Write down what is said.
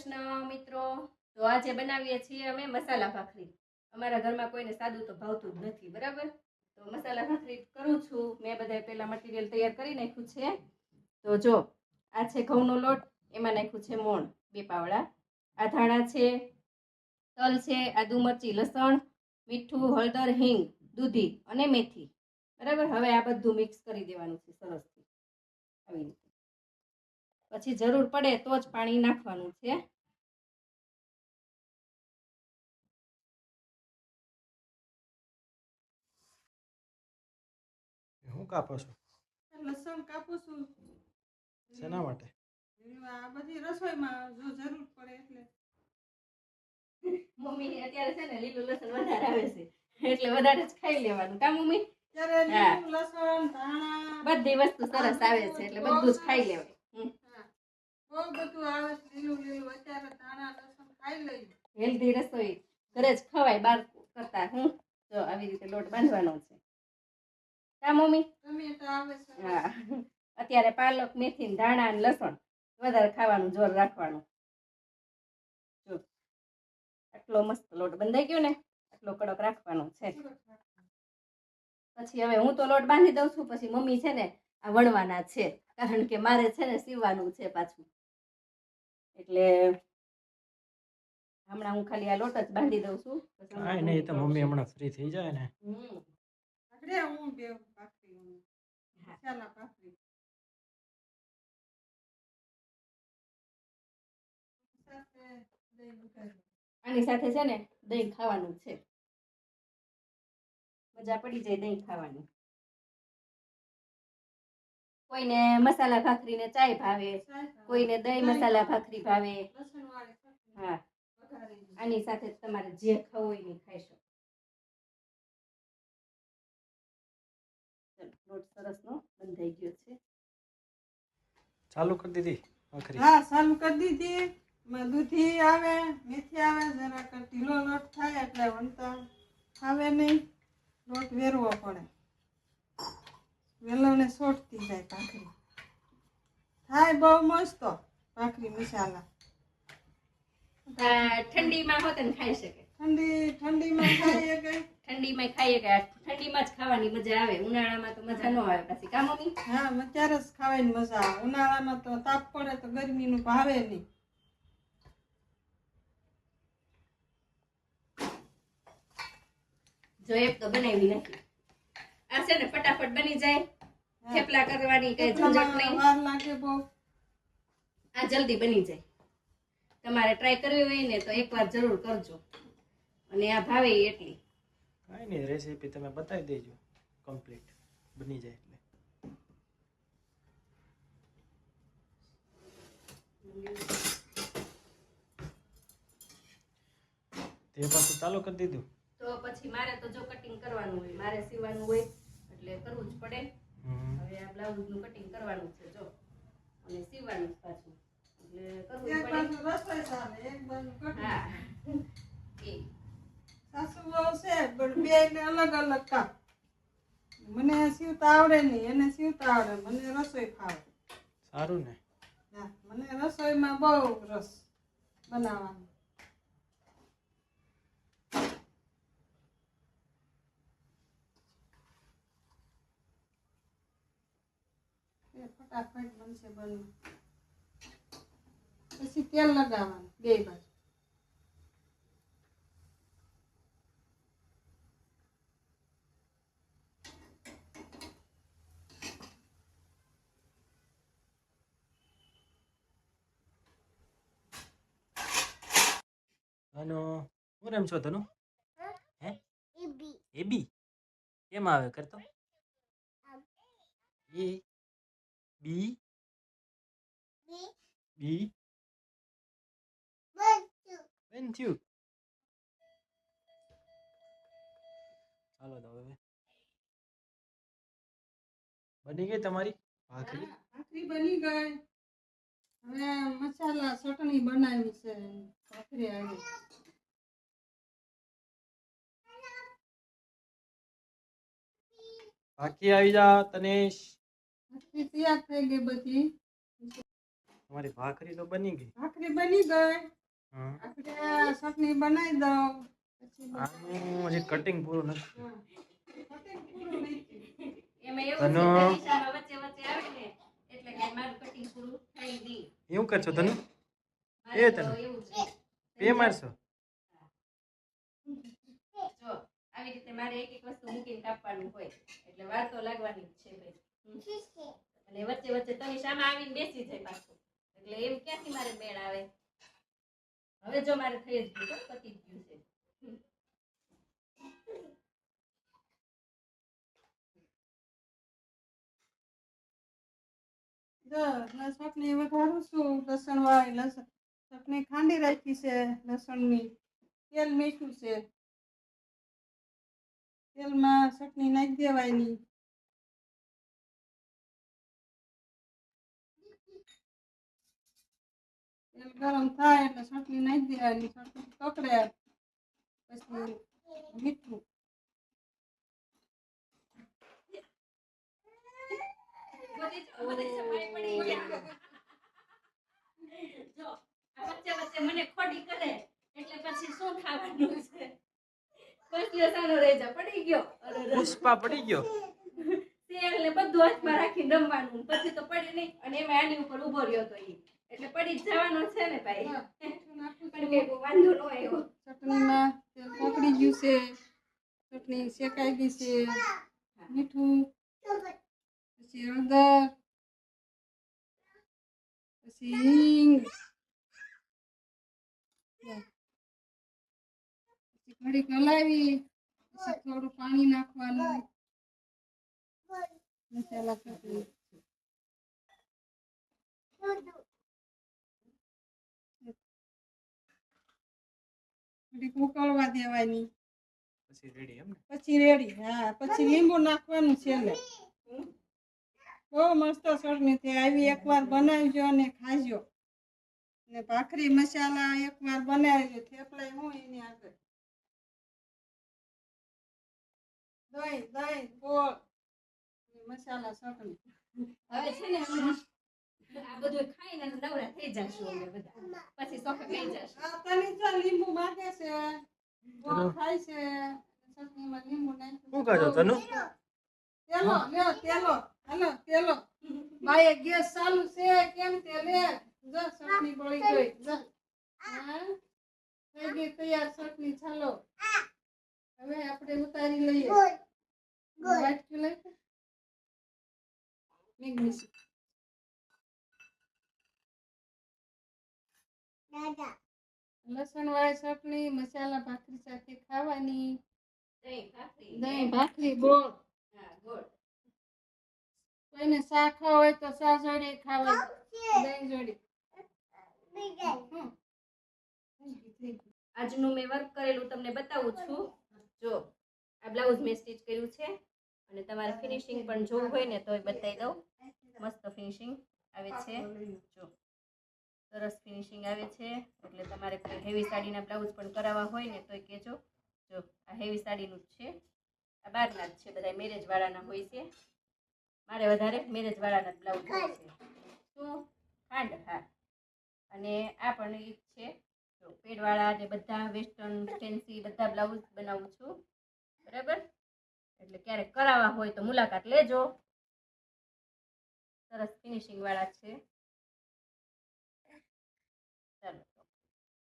કૃષ્ણ, મિત્રો. તો આજે બનાવીએ છીએ અમે મસાલા ભાખરી. અમારા ઘરમાં કોઈને સાદું તો ભાવતું જ નથી, બરાબર? તો મસાલા ભાખરી કરું છું. મેં બધા પહેલા મટીરિયલ તૈયાર કરી નાખ્યું છે. તો જો, આ છે ઘઉંનો લોટ. એમાં નાખ્યું છે મોણ, બે પાવડા. આ ધાણા છે, તલ છે આદુ મરચી, લસણ, મીઠું, હળદર, હિંગ, દૂધી અને મેથી. બરાબર? હવે આ બધું મિક્સ કરી દેવાનું છે સરસથી. આવી રીતે. પછી જરૂર પડે તો જ પાણી નાખવાનું છે. હું કાપો છું? લસણ કાપું છું. શેના માટે? આ બધી રસોઈમાં જો જરૂર પડે એટલે. મમ્મી અત્યારે છે ને લીલું લસણ વધારે આવે છે. એટલે વધારે જ ખાઈ લેવાનું. કા મમ્મી? બધી વસ્તુ સરસ આવે છે એટલે બધું જ ખાઈ લેવાય. હેલ્ધી રસોઈ ઘરે જ ખવાય બહાર કરતા હું? તો આવી રીતે લોટ બાંધવાનો છે. કા મમ્મી? હા. અત્યારે પાલક મેથી ધાણા અને લસણ વધારે ખાવાનું જોર રાખવાનું. જો. આટલો મસ્ત લોટ બંધાઈ ગયો ને આટલો કડક રાખવાનો છે. પછી હવે હું તો લોટ બાંધી દઉં છું પછી મમ્મી છે ને આ વણવાના છે. કારણ કે મારે છે ને સીવવાનું છે પાછું. એટલે હમણાં હું ખાલી આ લોટ જ બાંધી દઉં છું. કાંઈ નહીં તો મમ્મી હમણાં ફ્રી થઈ જાય ને. અરે હું બે સાથે દહીં વઘાર્યું. આની સાથે છે ને દહીં ખાવાનું છે. મજા પડી જાય દહીં ખાવાની. કોઈને મસાલા ભાખરી ને ચાય ભાવે. કોઈને દહીં મસાલા ભાખરી ભાવે. હા. આની સાથે તમારે જે ખાવું હોય એ ખાઈ શકો. ચલો, લોટ સરસનો બંધાઈ ગયો છે. ચાલુ કરી દીધી ભાખરી? હા ચાલુ કરી દીધી. દૂધી આવે મેથી આવે જરાક ઢીલો લોટ થાય એટલે વણતા આવે નહીં. લોટ વેરવો પડે. વેલવને સોટતી જાય ભાખરી. થાય બહુ મસ્ત ભાખરી મસાલા. ઠંડીમાં હોત ને ખાઈ શકે. ઠંડી ઠંડીમાં ખાઈએ કે? ઠંડીમાં ખાઈએ કે? ઠંડીમાં જ ખાવાની મજા આવે. ઉનાળામાં તો મજા ન આવે પછી. કા મમ્મી? હા ત્યારે જ ખાવાની મજા આવે. ઉનાળામાં તો તાપ પડે તો ગરમીનું ભાવે નહીં. જો એક તો બનાવી નથી આ છે ને ફટાફટ બની જાય. થેપલા કરવાની કઈ ઝંઝટ નહીં. વાર લાગે બહુ. આ જલ્દી બની જાય. તમારે ટ્રાય કરવી હોય ને તો એકવાર જરૂર કરજો. અને આ ભાવે એટલી. કઈ નહીં રેસીપી તમે બતાવી દેજો. કમ્પ્લીટ બની જાય એટલે. તે પાછું ચાલુ કરી દીધું. તો પછી મારે તો જો કટિંગ કરવાનું હોય મારે સીવવાનું હોય. એટલે કરવું જ પડે. હવે આ બ્લાઉઝનું કટિંગ કરવાનું છે જો. અને સીવવાનું જ પાછું. એટલે કરવું પડે. હા. સાસુ બહુ છે પણ બે અલગ અલગ કામ. મને સીવતા આવડે નહીં એને સીવતા આવડે મને રસોઈ ફાવે. સારું ને. હા મને રસોઈમાં બહુ રસ બનાવવાનો એ ફટાફટ બનશે બનવું. પછી તેલ લગાવવાનું બે બાજુ. અને હું? રેમ છો તનુ હે એબી કેમ આવે? કરતો? એ બી બી બનચ્યું ચાલો તો હવે બની ગઈ તમારી ભાખરી ભાખરી બની ગઈ હવે મસાલા ચટણી બનાવી છે. ભાખરી આવી ભાખરી આવી જા તનેશ. તૈયાર થઈ ગઈ બધી. તમારી ભાખરી તો બની ગઈ. ભાખરી બની ગઈ. આપણે ચટણી બનાવી દઉં. આનું હજી કટિંગ પૂરું નથી હા. પૂરું નહીં એમાં એવું તનો- છે તનિષામાં વચ્ચે વચ્ચે આવે ને એટલે કે મારું કટિંગ પૂરું થઈ ગઈ એવું કરશો તને એ તને. એવું છે. બે મારશો? જો આવી રીતે મારે એક એક વસ્તુ મૂકીને કાપવાનું હોય. એટલે વાર તો લાગવાની જ છે ભાઈ. અને વચ્ચે તમે સામે આવીને બેસી જાય પાછું. એટલે એમ ક્યાંથી મારે મેળ આવે? હવે જો મારે થઈ જ ગયું પતી ગયું છે. ચટણી વઘારું છું લસણ વાળી લસણ. ચટણી ખાંડી રાખી છે લસણની. તેલ મીઠું છે. તેલમાં ચટણી નાખી દેવાની. ગરમ થાય એટલે ચટણી નાખી દેવાની ચટણી પકડે. પછી મીઠું. મને ખોટી કરે એટલે પછી શું ખાવાનું છે? પડી ગયો. અરે પુષ્પા પડી ગયો. તેલ ને બધું હાથમાં રાખીને રમવાનું. પછી તો પડી નહીં. અને એમાં આની ઉપર ઊભો રહ્યો તો એ એટલે પડી જ જવાનો છે ને ભાઈ. પણ વાંધો ન આવ્યો ચટણીમાં તેલ પકડી ગયું છે. ચટણી શેકાઈ ગઈ છે. મીઠું પછી હળદર પછી હિંગ. પછી ઘડીક હલાવી પછી થોડું પાણી નાખવાનું. ઉકળવા દેવાની. પછી રેડી એમ પછી રેડી હા પછી લીંબુ નાખવાનું છેલ્લે બહુ મસ્ત ચટણી થઈ આવી એકવાર બનાવજો અને ખાજો. ને ભાખરી મસાલા એકવાર બનાવજો થેપલા હું એની આગળ. દહીં દહીં ગોળ. ને મસાલા ચટણી હવે છે ને આ બધું ખાઈને નવરા થઈ જશું અમે બધા. પછી સોખે ખાઈ જશું. તમે તની જો લીંબુ માગે છે ગોળ ખાય છે ચટણીમાં લીંબુ નાખ્યું શું ખાજો તનુ? તેલો લ્યો તેલો હાલો તેલો. બાએ ગેસ ચાલુ છે કેમ તે લે? જો ચટણી બળી ગઈ. જો. હા? થઈ ગઈ તૈયાર ચટણી ચાલો. હવે આપણે ઉતારી લઈએ. વાટકી લઈ લસણ વાળી ચટણી મસાલા ભાખરી સાથે ખાવાની. દહીં ભાખરી. ગોળ. કોઈને શાક ખાવા હોય તો શા જોડે ખાવા દહીં જોડે. આજનું મેં વર્ક કરેલું તમને બતાવું છું. જો આ બ્લાઉઝ મેં સ્ટીચ કર્યું છે. અને તમારે ફિનિશિંગ પણ જોવું હોય ને તોય બતાવી દઉં. મસ્ત ફિનિશિંગ આવે છે. જો, સરસ ફિનિશિંગ આવે છે. એટલે તમારે કોઈ હેવી સાડીના બ્લાઉઝ પણ કરાવવા હોય ને તોય કહેજો. જો, આ હેવી સાડીનું જ છે. આ બહારના જ છે બધા મેરેજવાળાના હોય છે. મારે વધારે મેરેજવાળાના બ્લાઉઝ હોય છે. શું ખાંડ હા અને આ પણ એક છે. જો, પેડવાળા ને બધા વેસ્ટર્ન ફેન્સી બધા બ્લાઉઝ બનાવું છું. બરાબર? એટલે ક્યારેક કરાવવા હોય તો મુલાકાત લેજો. સરસ ફિનિશિંગ વાળા છે.